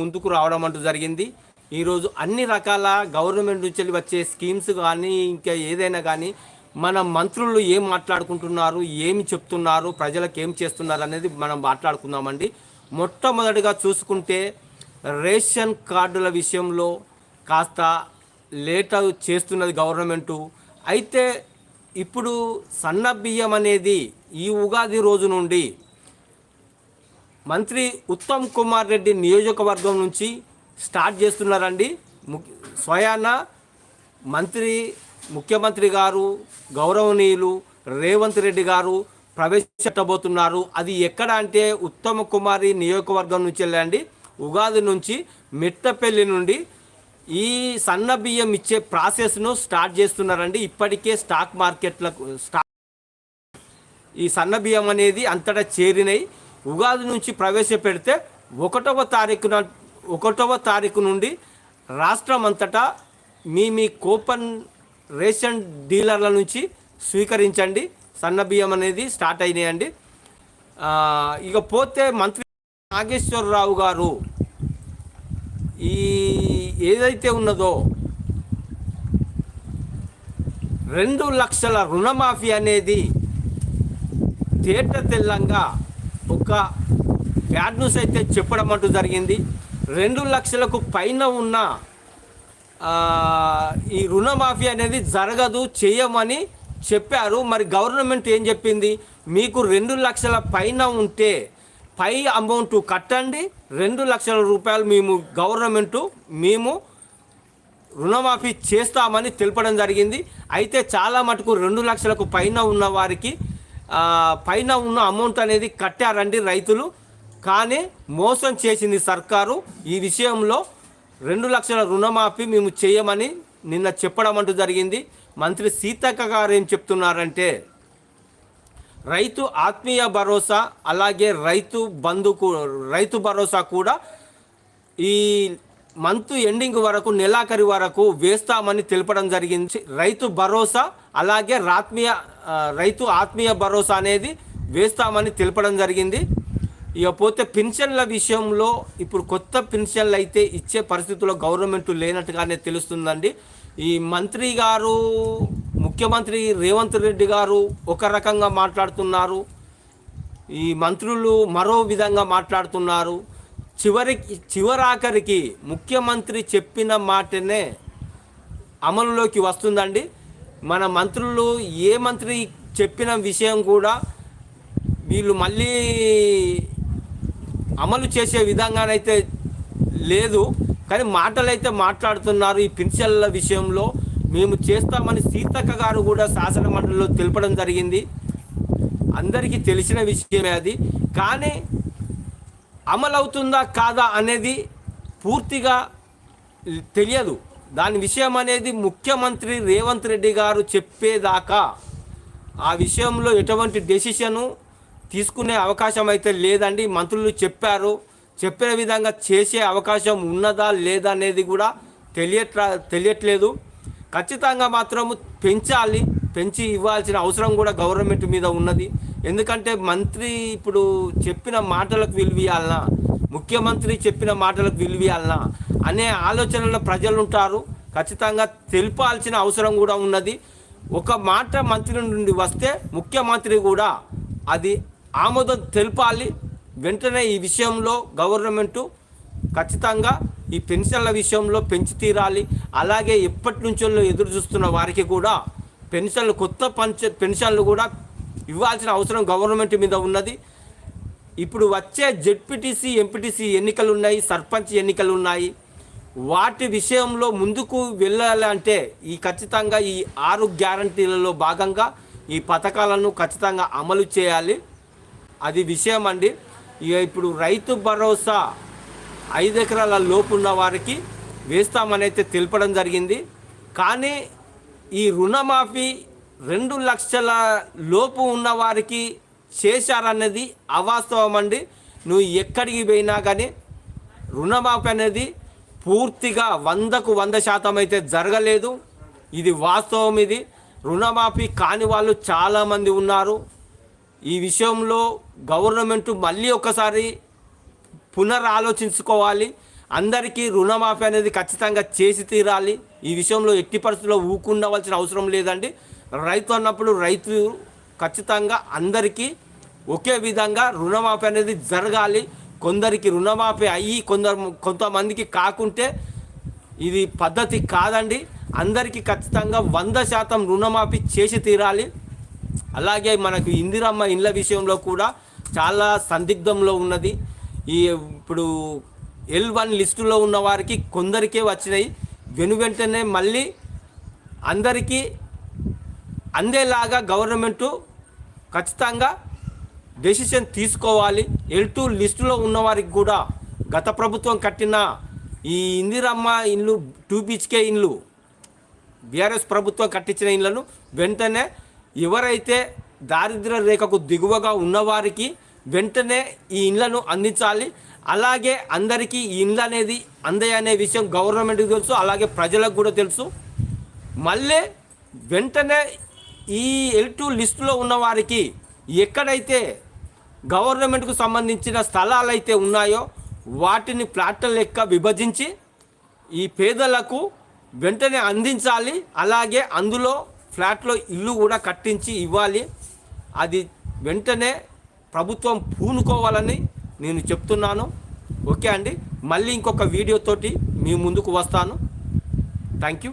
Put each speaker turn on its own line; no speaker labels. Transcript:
ముందుకు రావడం అంటూ జరిగింది. ఈరోజు అన్ని రకాల గవర్నమెంట్ నుంచి వచ్చే స్కీమ్స్ కానీ ఇంకా ఏదైనా కానీ మన మంత్రులు ఏం మాట్లాడుకుంటున్నారు ఏమి చెప్తున్నారు ప్రజలకు ఏం చేస్తున్నారు అనేది మనం మాట్లాడుకుందామండి. మొట్టమొదటిగా చూసుకుంటే రేషన్ కార్డుల విషయంలో కాస్త లేట్ చేస్తున్నది గవర్నమెంటు. అయితే ఇప్పుడు సన్న బియ్యం అనేది ఈ ఉగాది రోజు నుండి మంత్రి ఉత్తమ్ కుమార్ రెడ్డి నియోజకవర్గం నుంచి స్టార్ట్ చేస్తున్నారండి. ము- స్వయాన మంత్రి ముఖ్యమంత్రి గారు గౌరవనీయులు రేవంత్ రెడ్డి గారు ప్రవేశపెట్టబోతున్నారు. అది ఎక్కడ అంటే ఉత్తమ కుమారి నియోజకవర్గం నుంచి వెళ్ళండి. ఉగాది నుంచి మిట్టపల్లి నుండి ఈ సన్న బియ్యం ఇచ్చే ప్రాసెస్ను స్టార్ట్ చేస్తున్నారండి. ఇప్పటికే స్టాక్ మార్కెట్లకు స్టాక్ ఈ సన్న బియ్యం అనేది అంతటా చేరినాయి. ఉగాది నుంచి ప్రవేశపెడితే ఒకటవ తారీఖున ఒకటవ తారీఖు నుండి రాష్ట్రం అంతటా మీ మీ కూపన్ రేషన్ డీలర్ల నుంచి స్వీకరించండి. సన్న బియ్యం అనేది స్టార్ట్ అయినాయండి. ఇక పోతే మంత్రి నాగేశ్వరరావు గారు ఈ ఏదైతే ఉన్నదో రెండు లక్షల రుణమాఫీ అనేది తేట తెల్లంగా ఒక బ్యాడ్ న్యూస్ అయితే చెప్పడం అంటూ జరిగింది. రెండు లక్షలకు పైన ఉన్న ఈ రుణమాఫీ అనేది జరగదు చేయమని చెప్పారు. మరి గవర్నమెంట్ ఏం చెప్పింది? మీకు రెండు లక్షల పైన ఉంటే పై అమౌంట్ కట్టండి. రెండు లక్షల రూపాయలు మేము గవర్నమెంటు మేము రుణమాఫీ చేస్తామని తెలపడం జరిగింది. అయితే చాలా మటుకు రెండు లక్షలకు పైన ఉన్న వారికి పైన ఉన్న అమౌంట్ అనేది కట్టారండి రైతులు. కానీ మోసం చేసింది సర్కారు. ఈ విషయంలో రెండు లక్షల రుణమాఫీ మేము చేయమని నిన్న చెప్పడం అంటూ జరిగింది. మంత్రి సీతక్క గారు ఏం చెప్తున్నారంటే రైతు ఆత్మీయ భరోసా అలాగే రైతు బంధుకు రైతు భరోసా కూడా ఈ మంత్ ఎండింగ్ వరకు నెలాఖరి వరకు వేస్తామని తెలపడం జరిగింది. రైతు భరోసా అలాగే రాత్మీయ రైతు ఆత్మీయ భరోసా అనేది వేస్తామని తెలపడం జరిగింది. ఇక పోతే పెన్షన్ల విషయంలో ఇప్పుడు కొత్త పెన్షన్లు అయితే ఇచ్చే పరిస్థితుల్లో గవర్నమెంట్ లేనట్టుగానే తెలుస్తుందండి. ఈ మంత్రి గారు ముఖ్యమంత్రి రేవంత్ రెడ్డి గారు ఒక రకంగా మాట్లాడుతున్నారు. ఈ మంత్రులు మరో విధంగా మాట్లాడుతున్నారు. చివరికి చివరాఖరికి ముఖ్యమంత్రి చెప్పిన మాటనే అమలులోకి వస్తుందండి. మన మంత్రులు ఏ మంత్రి చెప్పిన విషయం కూడా వీళ్ళు మళ్ళీ అమలు చేసే విధంగానైతే లేదు. కానీ మాటలైతే మాట్లాడుతున్నారు ఈ పెన్షన్ల విషయంలో. మేము చేస్తామని సీతక్క గారు కూడా శాసన మండలిలో తెలపడం జరిగింది. అందరికీ తెలిసిన విషయమే అది. కానీ అమలవుతుందా కాదా అనేది పూర్తిగా తెలియదు. దాని విషయం అనేది ముఖ్యమంత్రి రేవంత్ రెడ్డి గారు చెప్పేదాకా. ఆ విషయంలో ఎటువంటి డెసిషను తీసుకునే అవకాశం అయితే లేదండి. మంత్రులు చెప్పారు. చెప్పిన విధంగా చేసే అవకాశం ఉన్నదా లేదా అనేది కూడా తెలియట్లా తెలియట్లేదు. ఖచ్చితంగా మాత్రం పెంచాలి. పెంచి ఇవ్వాల్సిన అవసరం కూడా గవర్నమెంట్ మీద ఉన్నది. ఎందుకంటే మంత్రి ఇప్పుడు చెప్పిన మాటలకు విలువియాలనా ముఖ్యమంత్రి చెప్పిన మాటలకు విలువియాలనా అనే ఆలోచనలో ప్రజలు ఉంటారు ఖచ్చితంగా తెలిపాల్సిన అవసరం కూడా ఉన్నది. ఒక మాట మంత్రి నుండి వస్తే ముఖ్యమంత్రి కూడా అది ఆమోదం తెలపాలి. వెంటనే ఈ విషయంలో గవర్నమెంటు ఖచ్చితంగా ఈ పెన్షన్ల విషయంలో పెంచి తీరాలి. అలాగే ఎప్పటి నుంచో ఎదురు చూస్తున్న వారికి కూడా పెన్షన్లు కొత్త పంచ పెన్షన్లు కూడా ఇవ్వాల్సిన అవసరం గవర్నమెంట్ మీద ఉన్నది. ఇప్పుడు వచ్చే జెడ్పీటీసీ ఎంపీటీసీ ఎన్నికలు ఉన్నాయి సర్పంచ్ ఎన్నికలు ఉన్నాయి వాటి విషయంలో ముందుకు వెళ్ళాలంటే ఈ ఖచ్చితంగా ఈ ఆరు గ్యారంటీలలో భాగంగా ఈ పథకాలను ఖచ్చితంగా అమలు చేయాలి. అది విషయం అండి. ఇక ఇప్పుడు రైతు భరోసా ఐదు ఎకరాల లోపు ఉన్న వారికి వేస్తామనైతే తెలపడం జరిగింది. కానీ ఈ రుణమాఫీ రెండు లక్షల లోపు ఉన్న వారికి చేశారన్నది అవాస్తవం అండి నువ్వు ఎక్కడికి పోయినా కానీ రుణమాఫీ అనేది పూర్తిగా వందకు వంద శాతం అయితే జరగలేదు. ఇది వాస్తవం ఇది. రుణమాఫీ కాని వాళ్ళు చాలామంది ఉన్నారు. ఈ విషయంలో గవర్నమెంట్ మళ్ళీ ఒకసారి పునరాలోచించుకోవాలి. అందరికీ రుణమాఫీ అనేది ఖచ్చితంగా చేసి తీరాలి. ఈ విషయంలో ఎట్టి పరిస్థితుల్లో ఊకుండవలసిన అవసరం లేదండి. రైతు అన్నప్పుడు రైతు ఖచ్చితంగా అందరికీ ఒకే విధంగా రుణమాఫీ అనేది జరగాలి. కొందరికి రుణమాఫీ అయ్యి కొందరు కొంతమందికి కాకుంటే ఇది పద్ధతి కాదండి. అందరికీ ఖచ్చితంగా వంద శాతం రుణమాఫీ చేసి తీరాలి. అలాగే మనకు ఇందిరమ్మ ఇండ్ల విషయంలో కూడా చాలా సందిగ్ధంలో ఉన్నది. ఈ ఇప్పుడు ఎల్ వన్ లిస్టులో ఉన్న వారికి కొందరికే వచ్చినాయి. వెను వెంటనే మళ్ళీ అందరికీ అందేలాగా గవర్నమెంటు ఖచ్చితంగా డెసిషన్ తీసుకోవాలి. ఎల్ టూ లిస్టులో ఉన్నవారికి కూడా గత ప్రభుత్వం కట్టిన ఈ ఇందిరమ్మ ఇండ్లు టూ బిహెచ్కే ఇండ్లు బీఆర్ఎస్ ప్రభుత్వం కట్టించిన ఇండ్లను వెంటనే ఎవరైతే దారిద్ర్య రేఖకు దిగువగా ఉన్నవారికి వెంటనే ఈ ఇండ్లను అందించాలి. అలాగే అందరికీ ఈ ఇండ్లు అనేది అందయనే విషయం గవర్నమెంట్కి తెలుసు అలాగే ప్రజలకు కూడా తెలుసు. మళ్ళీ వెంటనే ఈ ఎల్ టూ లిస్టులో ఉన్న వారికి ఎక్కడైతే గవర్నమెంట్కు సంబంధించిన స్థలాలు అయితే ఉన్నాయో వాటిని ప్లాట్ల లెక్క విభజించి ఈ పేదలకు వెంటనే అందించాలి. అలాగే అందులో ఫ్లాట్లో ఇల్లు కూడా కట్టించి ఇవ్వాలి. అది వెంటనే ప్రభుత్వం పూనుకోవాలని నేను చెప్తున్నాను. ఓకే అండి. మళ్ళీ ఇంకొక వీడియోతోటి మీ ముందుకు వస్తాను. Thank you.